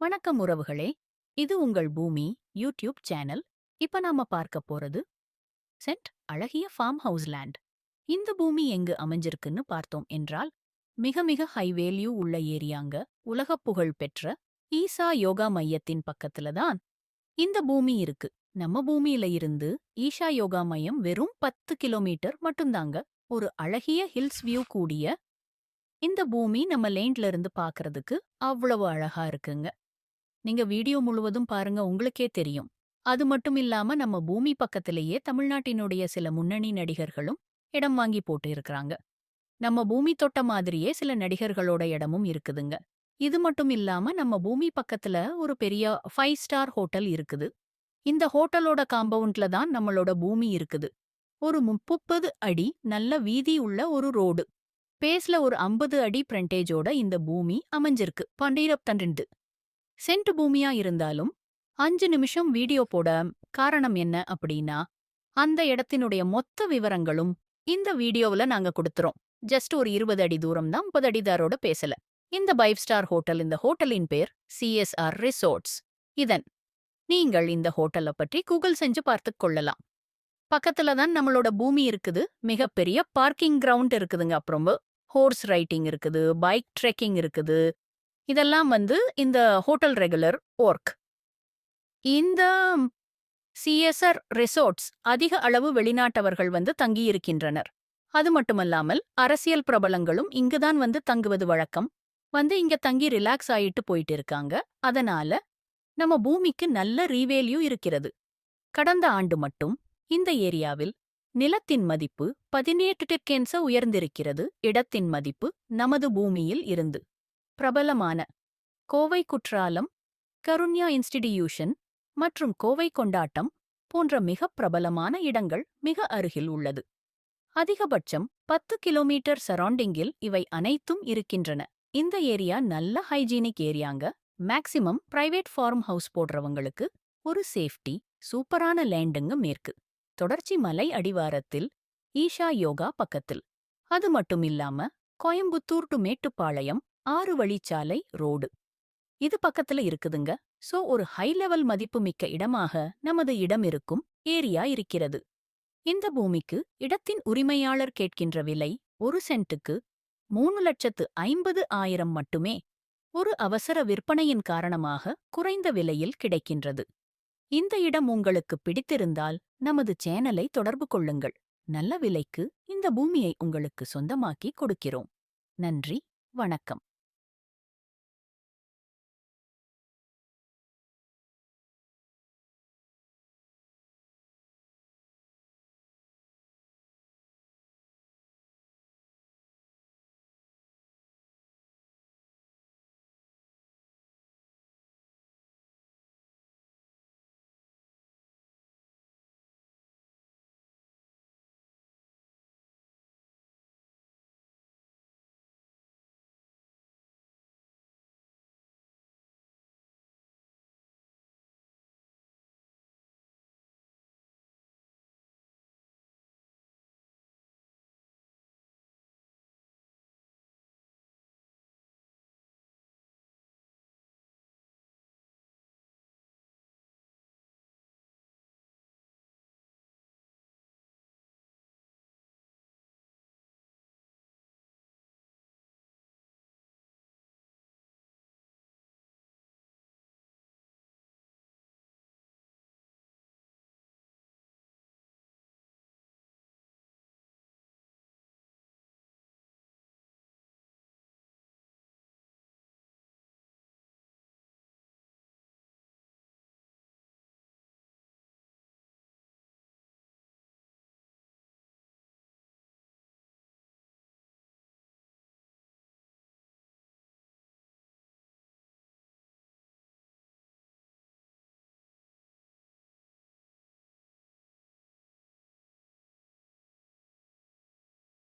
வணக்கம் உறவுகளே. இது உங்கள் பூமி யூடியூப் சேனல். இப்ப நாம பார்க்க போறது சென்ட் அழகிய ஃபார்ம் ஹவுஸ் லேண்ட் இந்த பூமி எங்கு அமைஞ்சிருக்குன்னு பார்த்தோம் என்றால் மிக மிக ஹை வேல்யூ உள்ள ஏரியாங்க உலகப் புகழ் பெற்ற ஈசா யோகா மையத்தின் பக்கத்துல தான் இந்த பூமி இருக்கு. நம்ம பூமியில இருந்து ஈஷா யோகா மையம் வெறும் பத்து கிலோமீட்டர் மட்டும்தாங்க. ஒரு அழகிய ஹில்ஸ் வியூ கூடிய இந்த பூமி நம்ம லேண்ட்ல இருந்து பாக்குறதுக்கு அவ்வளவு அழகா இருக்குங்க. நீங்க வீடியோ முழுவதும் பாருங்க உங்களுக்கே தெரியும். அது மட்டும் இல்லாம நம்ம பூமி பக்கத்திலேயே தமிழ்நாட்டினுடைய சில முன்னணி நடிகர்களும் இடம் வாங்கி போட்டு இருக்கிறாங்க நம்ம பூமி தொட்ட மாதிரியே சில நடிகர்களோட இடமும் இருக்குதுங்க. இது மட்டும் இல்லாம நம்ம பூமி பக்கத்துல ஒரு பெரிய ஃபைவ் ஸ்டார் ஹோட்டல் இருக்குது. இந்த ஹோட்டலோட காம்பவுண்ட்ல தான் நம்மளோட பூமி இருக்குது. ஒரு முப்பது அடி நல்ல வீதி உள்ள ஒரு ரோடு. பேஸ்ல ஒரு ஐம்பது அடி பிரண்டேஜோட இந்த பூமி அமைஞ்சிருக்கு. பண்டீரப் பன்னிரப்பன்னிரண்டு சென்ட் பூமியா இருந்தாலும் அஞ்சு நிமிஷம் வீடியோ போட காரணம் என்ன அப்படின்னா அந்த இடத்தினுடைய மொத்த விவரங்களும் இந்த வீடியோவுல நாங்க கொடுத்துறோம். ஜஸ்ட் ஒரு இருபது அடி தூரம் தான் முப்பது அடிதாரோட பேசல. இந்த பைவ் ஸ்டார் ஹோட்டல் இந்த ஹோட்டலின் பேர் சிஎஸ்ஆர் ரிசோர்ட்ஸ். இதன் நீங்கள் இந்த ஹோட்டலை பற்றி கூகுள் செஞ்சு பார்த்து கொள்ளலாம். பக்கத்துல தான் நம்மளோட பூமி இருக்குது. மிகப்பெரிய பார்க்கிங் கிரவுண்ட் இருக்குதுங்க. அப்புறம் ஹோர்ஸ் ரைட்டிங் இருக்குது பைக் ட்ரெக்கிங் இருக்குது. இதெல்லாம் வந்து இந்த ஹோட்டல் ரெகுலர் ஒர்க் இந்த சிஎஸ்ஆர் ரிசோர்ட்ஸ் அதிக அளவு வெளிநாட்டவர்கள் வந்து தங்கியிருக்கின்றனர். அது மட்டுமல்லாமல் அரசியல் பிரபலங்களும் இங்குதான் வந்து தங்குவது வழக்கம். வந்து இங்க தங்கி ரிலாக்ஸ் ஆயிட்டு போயிட்டு இருக்காங்க. அதனால நம்ம பூமிக்கு நல்ல ரீவேல்யூ இருக்கிறது. கடந்த ஆண்டு மட்டும் இந்த ஏரியாவில் நிலத்தின் மதிப்பு பதினேட்டு பதினெட்டு உயர்ந்திருக்கிறது. இடத்தின் மதிப்பு நமது பூமியில் இருந்து. பிரபலமான கோவை குற்றாலம் கருண்யா இன்ஸ்டிடியூஷன் மற்றும் கோவை கொண்டாட்டம் போன்ற மிக பிரபலமான இடங்கள் மிக அருகில் உள்ளது. அதிகபட்சம் பத்து கிலோமீட்டர் சரௌண்டிங்கில் இவை அனைத்தும் இருக்கின்றன. இந்த ஏரியா நல்ல ஹைஜீனிக் ஏரியாங்க. மேக்சிமம் பிரைவேட் ஃபார்ம் ஹவுஸ் போடுறவங்களுக்கு ஒரு சேஃப்டி சூப்பரான லேண்டுங்க மேற்கு. தொடர்ச்சி மலை அடிவாரத்தில் ஈஷா யோகா பக்கத்தில். அது மட்டும் இல்லாம கோயம்புத்தூர் டு மேட்டுப்பாளையம் ஆறு வழிச்சாலை ரோடு. இது பக்கத்துல இருக்குதுங்க. சோ ஒரு ஹை லெவல் மதிப்புமிக்க இடமாக நமது இடம் இருக்கும் ஏரியா இருக்கிறது. இந்த பூமிக்கு இடத்தின் உரிமையாளர் கேட்கின்ற விலை ஒரு சென்ட்டுக்கு மூணு லட்சத்து ஐம்பது ஆயிரம் மட்டுமே ஒரு அவசர விற்பனையின் காரணமாக குறைந்த விலையில் கிடைக்கின்றது. இந்த இடம் உங்களுக்கு பிடித்திருந்தால் நமது சேனலை தொடர்பு கொள்ளுங்கள். நல்ல விலைக்கு இந்த பூமியை உங்களுக்கு சொந்தமாக்கி கொடுக்கிறோம். நன்றி வணக்கம்.